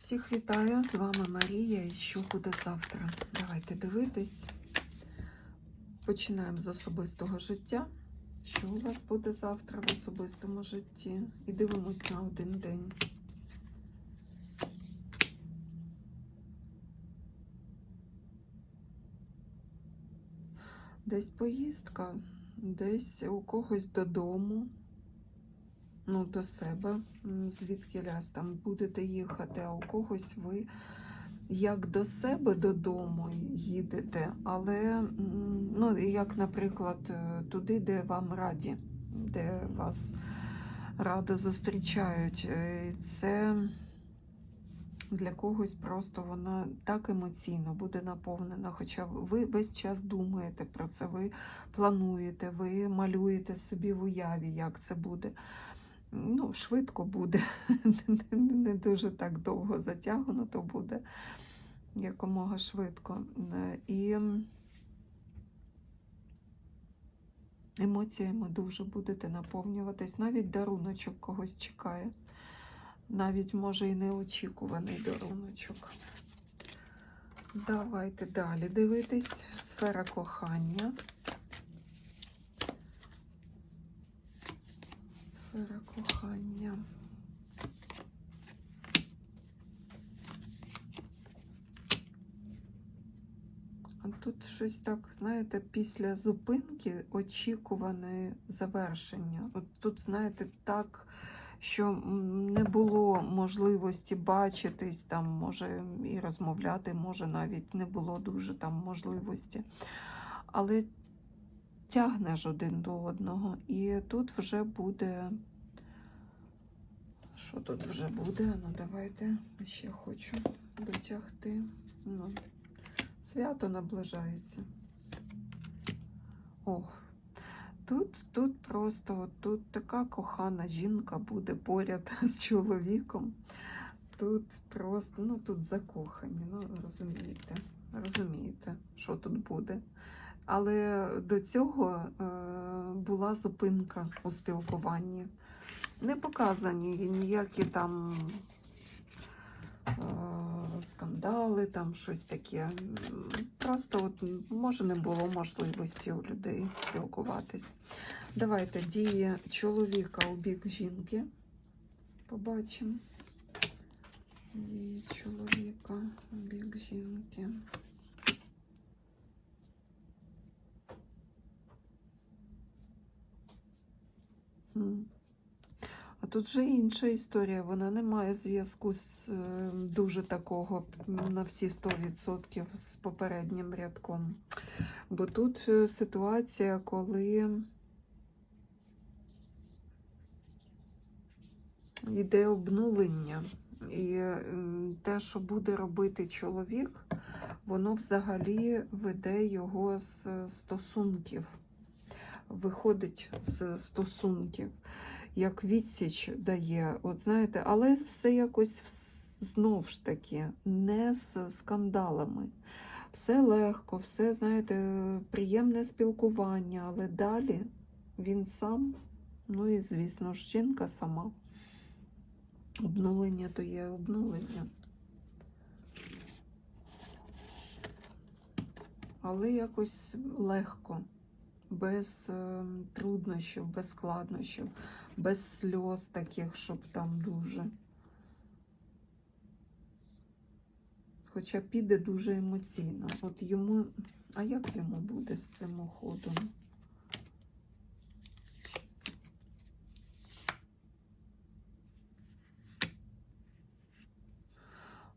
Всіх вітаю! З вами Марія. І що буде завтра? Давайте дивитись. Починаємо з особистого життя. Що у вас буде завтра в особистому житті? І дивимось на один день. Десь поїздка, десь у когось додому, ну, до себе, звідки ляс там будете їхати, а у когось ви як до себе додому їдете, але ну, як, наприклад, е, туди, де вам раді, де вас радо зустрічають. Е, Це для когось просто вона так емоційно буде наповнена. Хоча ви весь час думаєте про це, ви плануєте, ви малюєте собі в уяві, як це буде. Ну, швидко буде, не дуже так довго затягнуто буде, якомога швидко. І емоціями дуже будете наповнюватись. Навіть даруночок когось чекає. Навіть може і неочікуваний даруночок. Давайте далі дивитись. Сфера кохання. Сфера кохання. А тут щось так, знаєте, після зупинки очікуване завершення. От тут, знаєте, так, що не було можливості бачитись, там, може, і розмовляти, може, навіть не було дуже там можливості. Але тягне ж один до одного. І тут вже буде. Що тут вже буде? Ну, давайте ще хочу дотягти. Ну, свято наближається. Ох. Тут, тут просто от тут така кохана жінка буде поряд з чоловіком. Тут просто, ну тут закохані, ну розумієте, розумієте, що тут буде. Але до цього е, була зупинка у спілкуванні. Не показані ніякі там е, скандали, там щось таке. Просто от, може не було можливості у людей спілкуватись. Давайте дії чоловіка у бік жінки. Побачимо. Дії чоловіка у бік жінки. А тут вже інша історія. Вона не має зв'язку з е, дуже такого на всі 100% з попереднім рядком. Бо тут е, ситуація, коли йде обнулення. І те, що буде робити чоловік, воно взагалі веде його з стосунків, виходить з стосунків як відсіч дає, от знаєте, але все якось знов ж таки не з скандалами. Все легко, все, знаєте, приємне спілкування, але далі він сам, ну і, звісно ж, жінка сама. Обнулення то є обнулення. Але якось легко, без е, труднощів, без складнощів, без сльоз таких, щоб там дуже. Хоча піде дуже емоційно. От йому, а як йому буде з цим уходом?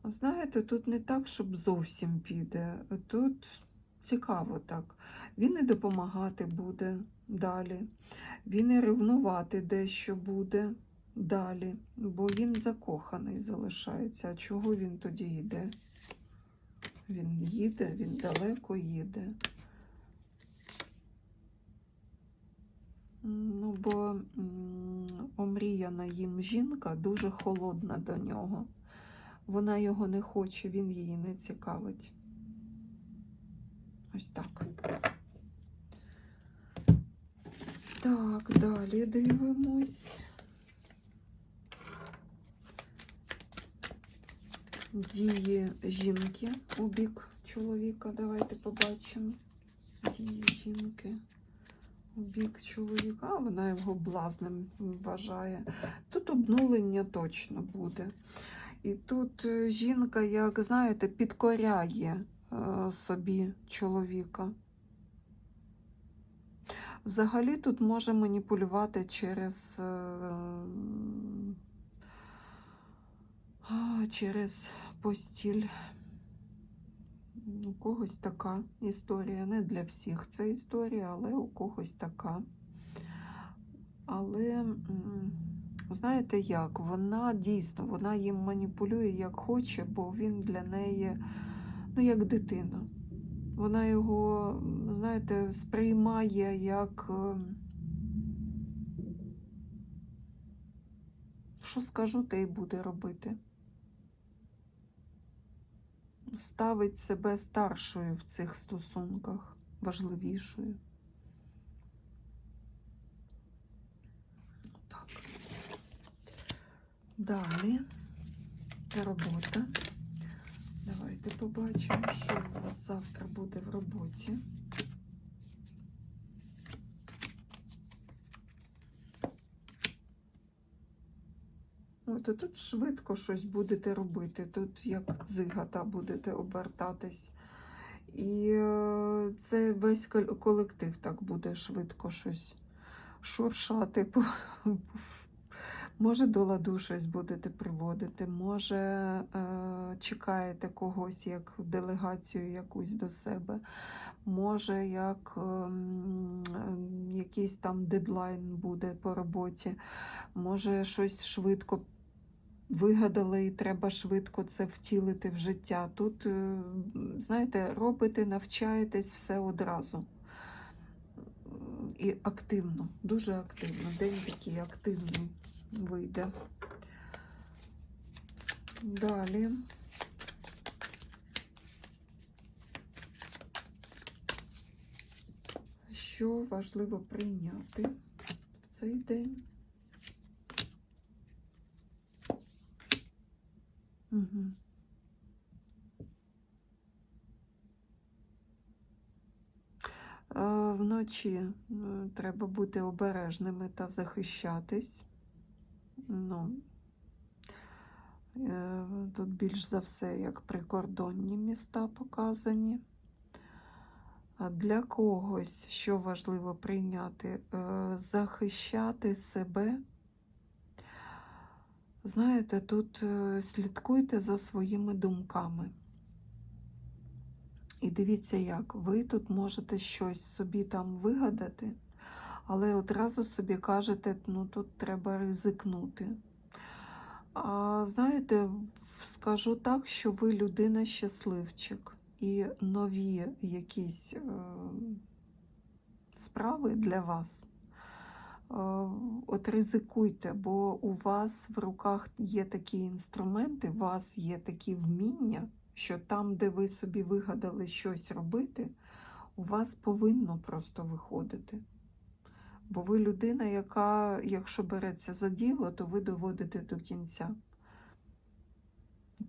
Знаєте, тут не так, щоб зовсім піде. Тут цікаво так. Він і допомагати буде далі. Він і ревнувати дещо буде далі, бо він закоханий залишається. А чого він тоді йде? Він їде, він далеко їде. Ну, бо омріяна їм жінка дуже холодна до нього. Вона його не хоче, він її не цікавить. Ось так. Так, далі дивимось. дії жінки у бік чоловіка. Давайте побачимо. Дії жінки у бік чоловіка. А вона його блазним вважає. Тут обнулення точно буде. І тут е, жінка, як знаєте, підкоряє собі чоловіка. Взагалі тут може маніпулювати через, е, через постіль. У когось така історія. Не для всіх це історія, але у когось така. Але знаєте як? Вона дійсно вона їм маніпулює як хоче, бо він для неї, ну, як дитина. Вона його, знаєте, сприймає як. е, Що скажу, те й буде робити. Ставить себе старшою в цих стосунках, важливішою. Так. Далі робота. Давайте побачимо, що у вас завтра буде в роботі. От, тут швидко щось будете робити. Тут як дзигата будете обертатись. І е, це весь колектив так буде швидко щось шуршати. Може, до ладу щось будете приводити, може, е, чекаєте когось як делегацію якусь до себе, може, як ем, ем, якийсь там дедлайн буде по роботі, може, щось швидко вигадали і треба швидко це втілити в життя. Тут, е, знаєте, робите, навчаєтесь все одразу. І активно, дуже активно. День такий активний вийде. Далі. Що важливо прийняти в цей день? Угу. Вночі е, треба бути обережними та захищатись. Ну, е, тут більш за все як прикордонні міста показані. Для когось, що важливо прийняти, е, захищати себе. Знаєте, тут е, слідкуйте за своїми думками. І дивіться, як ви тут можете щось собі там вигадати, але одразу собі кажете, ну тут треба ризикнути. А знаєте, скажу так, що ви людина щасливчик, і нові якісь е, справи для вас. е, От ризикуйте, бо у вас в руках є такі інструменти, у вас є такі вміння, що там, де ви собі вигадали щось робити, у вас повинно просто виходити. Бо ви людина, яка, якщо береться за діло, то ви доводите до кінця.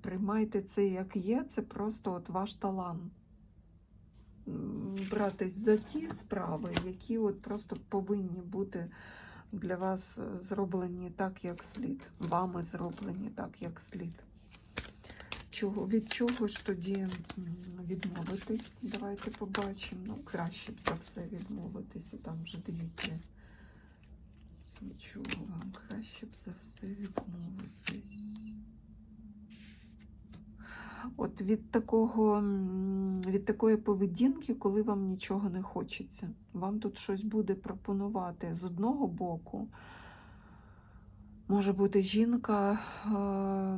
Приймайте це як є, це просто от ваш талант. Братись за ті справи, які от просто повинні бути для вас зроблені так, як слід. Вами зроблені так, як слід. Чого, від чого ж тоді відмовитись? Давайте побачимо. Ну, краще за все відмовитися. Там вже дивіться. Від вам краще б за все відмовитись? От від такого, від такої поведінки, коли вам нічого не хочеться. Вам тут щось буде пропонувати з одного боку. Може бути жінка е,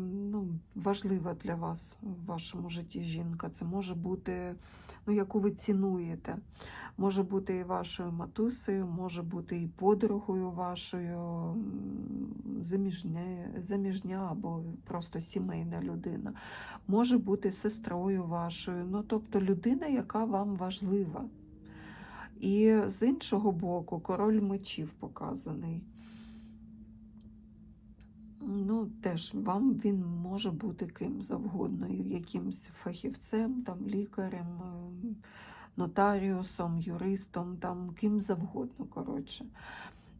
ну, важлива для вас в вашому житті жінка. Це може бути, ну, яку ви цінуєте. Може бути і вашою матусею, може бути і подругою вашою, заміжня, заміжня або просто сімейна людина. Може бути сестрою вашою, ну тобто людина, яка вам важлива. І з іншого боку, король мечів показаний. Ну, теж вам він може бути ким завгодно, якимсь фахівцем, там, лікарем, е, нотаріусом, юристом, там, ким завгодно, коротше.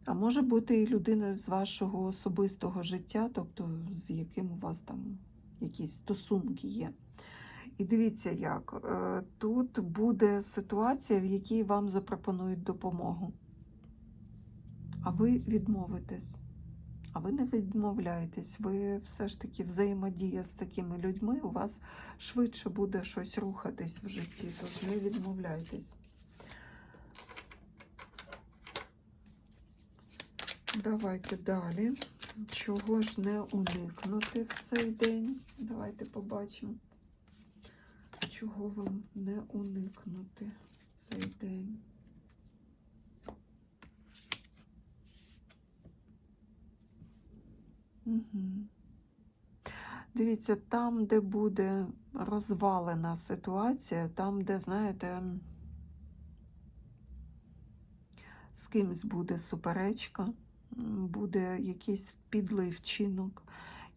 А може бути і людина з вашого особистого життя, тобто з яким у вас там якісь стосунки є. І дивіться, як е, тут буде ситуація, в якій вам запропонують допомогу. А ви відмовитесь. А ви не відмовляєтесь, ви все ж таки взаємодія з такими людьми, у вас швидше буде щось рухатись в житті, тож не відмовляйтесь. Давайте далі. Чого ж не уникнути в цей день? Давайте побачимо, чого вам не уникнути в цей день. Дивіться, там, де буде розвалена ситуація, там, де, знаєте, з кимсь буде суперечка, буде якийсь підлий вчинок,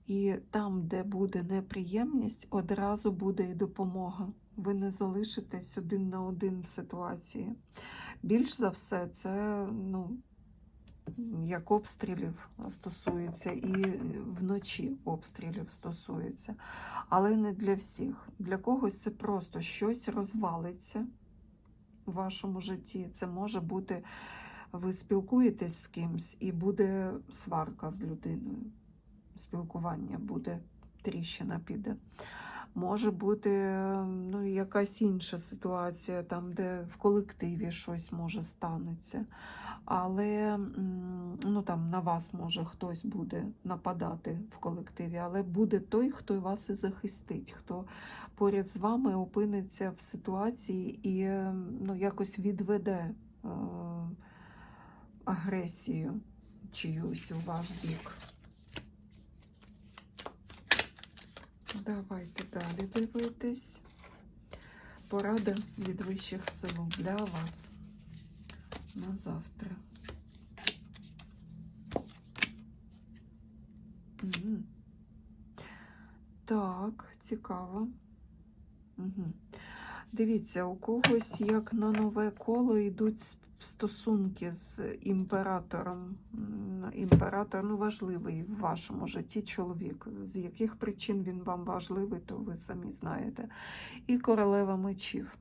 і там, де буде неприємність, одразу буде і допомога. Ви не залишитесь один на один в ситуації. Більш за все, це ну, як обстрілів стосується, і вночі обстрілів стосується. Але не для всіх. Для когось це просто щось розвалиться у вашому житті. Це може бути, ви спілкуєтесь з кимсь, і буде сварка з людиною. Спілкування буде, тріщина піде. Може бути ну, якась інша ситуація, там, де в колективі щось може станеться. Але ну, там, на вас може хтось буде нападати в колективі, але буде той, хто вас і захистить, хто поряд з вами опиниться в ситуації і е, ну, якось відведе е, агресію чиюсь у ваш бік. Давайте далі дивитись. Порада від вищих сил для вас на завтра. Так, цікаво. Угу. Дивіться, у когось як на нове коло йдуть стосунки з імператором. Імператор ну, важливий в вашому житті чоловік. З яких причин він вам важливий, то ви самі знаєте. І королева мечів.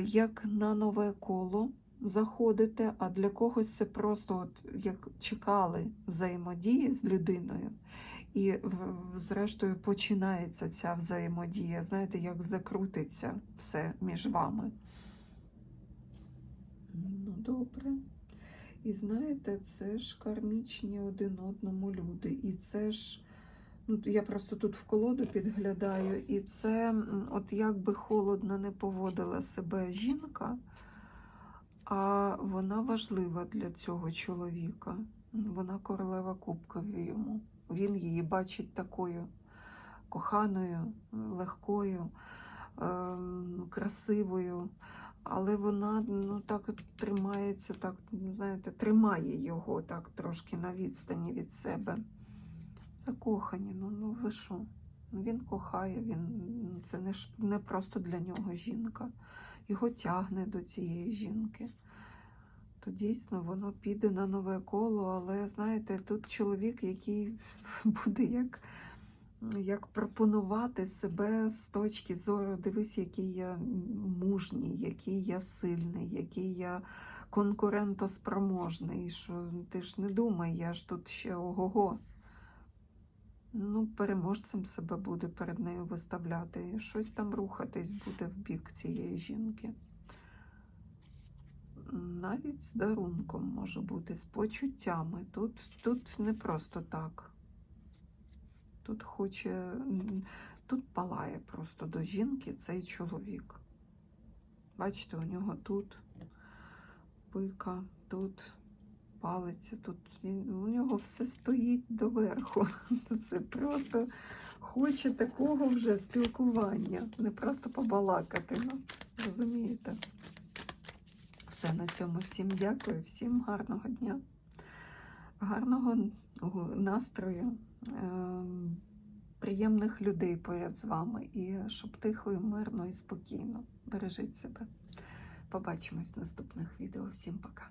Як на нове коло заходите, а для когось це просто от, як чекали взаємодії з людиною. І зрештою починається ця взаємодія. Знаєте, як закрутиться все між вами. Ну, добре. І знаєте, це ж кармічні один одному люди. І це ж, ну, я просто тут в колоду підглядаю, і це, от як би холодно не поводила себе жінка, а вона важлива для цього чоловіка. Вона королева кубків йому. Він її бачить такою коханою, легкою, ем, красивою. Але вона ну, так тримається, так, знаєте, тримає його так трошки на відстані від себе. Закохані, ну, ну ви що? Ну, Він кохає, він, ну, це не, не просто для нього жінка. Його тягне до цієї жінки. То дійсно воно піде на нове коло, але знаєте, тут чоловік, який буде як, як пропонувати себе з точки зору, дивись, який я мужній, який я сильний, який я конкурентоспроможний. Що ти ж не думай, я ж тут ще ого-го. Ну, переможцем себе буде перед нею виставляти. Щось там рухатись буде в бік цієї жінки. Навіть з дарунком може бути, з почуттями. Тут, тут не просто так. Тут хоче, тут палає просто до жінки цей чоловік. Бачите, у нього тут пика, тут палиця, тут він, у нього все стоїть доверху. Це просто хоче такого вже спілкування, не просто побалакати. Ну, розумієте? Все на цьому. Всім дякую, всім гарного дня, гарного настрою, приємних людей поряд з вами, і щоб тихо, і мирно і спокійно. Бережіть себе. Побачимось в наступних відео. Всім пока.